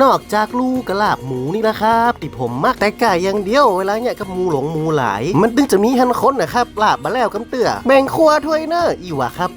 นอกจากลูกกระลาบหมูนี่นะครับที่ผมมักแต่ไก่อย่างเดียวเวลาเนี่ยกับหมูหลงหมูหลาย มันตึงจะมีหันคนนะครับลาบมาแล้วกำเตือแบ่งครัวถ้วยเนออีวะครับ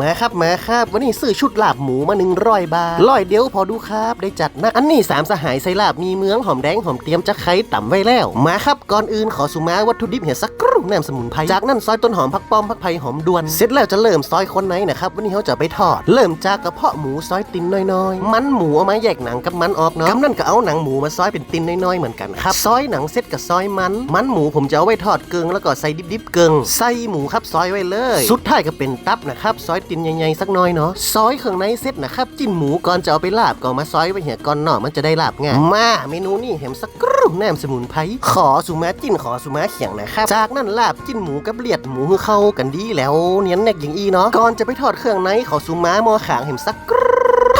มาครับมาครับ วันนี้ซื้อชุดลาบหมูมาหนึ่งร้อยบาทร้อยเดียวพอดูครับได้จัดนะอันนี้สามสหายใส่ลาบมีเมืองหอมแดงหอมเตรียมจะไข่ต่ำไว้แล้ว มาครับก่อนอื่นขอสุมาวัตถุดิบเหี่ยสักครู่แนมสมุนไพรจากนั้นซอยต้นหอมผักป้อมผักไผ่หอมดวนเสร็จแล้วจะเริ่มซอยคนไหนนะครับวันนี้เขาจะไปทอด เริ่มจากกระเพาะหมูซอยตินน้อยๆ มันหมูเอามาแยกหนังกับมันออกเนาะกำนั่นก็เอาหนังหมูมาซอยเป็นตินน้อยๆเหมือนกันครับซอยหนังเสร็จกับซอยมัน มันหมูผมจะเอาไว้ทอดเกิงแล้วก็ใส่ดิบๆเกิงใส่หมูครับซอยไว้เลย สุดท้ายก็เป็นตับนะครับซอยตินใหญ่ๆสักน้อยเนาะซอยเครื่องในเสร็จนะครับจิ้นหมูก่อนจะเอาไปลาบก็เอามาซอยไว้เหี่ยก่อนเนาะมันจะได้ลาบง่ายมาเมนูนี้เห็นสักครู่แหนมสมุนไพรขอสุมาจิ้นขอสุมาเขียงนะครับจากนั้นลาบจิ้นหมูกับเลียดหมูเข้ากันดีแล้วเนียนแนกอย่างอีเนาะก่อนจะไปทอดเครื่องในขอสุมาหมอขางเห็นสักครู่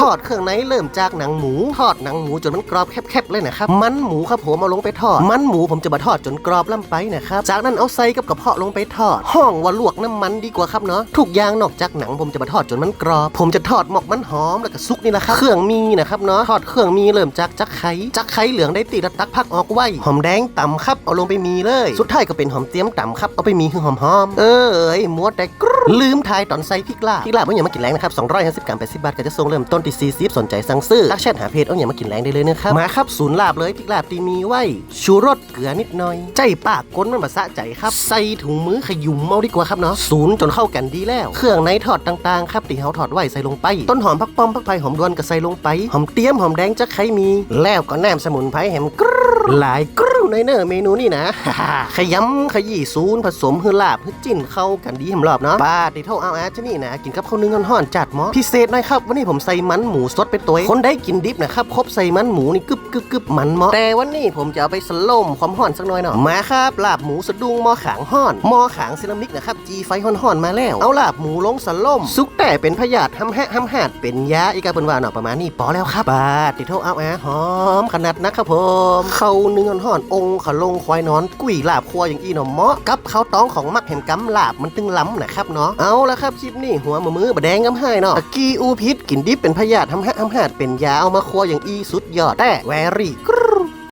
ทอดเครื่องในเริ่มจากหนังหมู ทอดหนังหมูจนมันกรอบแคบๆเลยนะครับ มันหมูครับผมเอาลงไปทอด มันหมูผมจะมาทอดจนกรอบล่ำไปนะครับ จากนั้นเอาไส้กับกระเพาะลงไปทอด ห้องว่าลวกน้ำมันดีกว่าครับเนาะ ทุกอย่างนอกจากหนังผมจะมาทอดจนมันกรอบ ผมจะทอดหมกมันหอมแล้วก็ซุกนี่แหละครับ เครื่องมีนะครับเนาะ ทอดเครื่องมีเริ่มจากจักไข่จักไข่เหลืองได้ตีแล้วตักพักออกไว้ หอมแดงต่ำครับ เอาลงไปมีเลย สุดท้ายก็เป็นหอมเตี้ยมต่ำครับเอาไปมีคือหอมหอมเอ้ยมัวแต่กลืมทายตอนใส่พริกลาพริกลาบไม่อย่ามากินแรงนะครับ250กรัม80บาทก็จะส่งเริ่มต้นที่40สนใจสั่งซื้อทักแชทหาเพจเอาอย่ามากินแรงได้เลยนะครับมาครับศูนย์ลาบเลยพริกลาบตีมีไว้ชูรสเกลือนิดหน่อย ใจปากก้นมันมาสะใจครับใส่ถุงมือขยุมเอาดีกว่าครับเนาะศูนย์จนเข้ากันดีแล้ว เครื่องในทอดต่างๆครับที่เฮาทอดไว้ใส่ลงไป ต้นหอมพักป้อมพักไผ่หอมดวนก็ใส่ลงไปหอมเตี้ยมหอมแดงจะไข่มี แล้วก็แหนมสมุนไพรแหมกรูหลายกรูในเนอร์เมนูนี่นะ ขยำขยี้ศูนย์ผสมฮือลาบฮือจิ้นเข้ากันดีหำรอบเนาะป้าติเท่าเอาแอาจะนี่นะ กินกับข้าวนึ่งห่อนจัดมอพิเศษหน่อยครับ วันนี้ผมใส่มันหมูสดไปตัวคนได้กินดิบนะครับครบใส่มันหมูนี่กึบกึบกึบมันมอแต่วันนี้ผมจะเอาไปสโลมความห่อนสักหน่อยเนาะมาครับลาบหมูสะดุ้งมอขางห่อนมอขางเซรามิกนะครับจีไฟห่อนๆมาแล้วเอาลาบหมูลงสโลมซุกแต่เป็นพยาธิห้ำแหะห้ำหาดเป็นยาอีกาเป็นว่าเนาะประมาณนี้พอแล้วครับป้าติเท่าเอาแอาหอมขนาดนะครับผมเข้าเนื้อห่อนองค์ขลงควายนอนกุ้ยลาบครัวอย่างอีเนาะเหมาะกับข้าวตองของมักแห่งกำลาบมันตึงล้ำนะครับเนาะเอาละครับคลิปนี้หัวมือมือบะแดงกำให้เนาะกี้อูพิษกินดิบเป็นพยาธิทำแหะห้ำหาดเป็นยาเอามาครัวอย่างอีสุดยอดแต่แวรี่กรู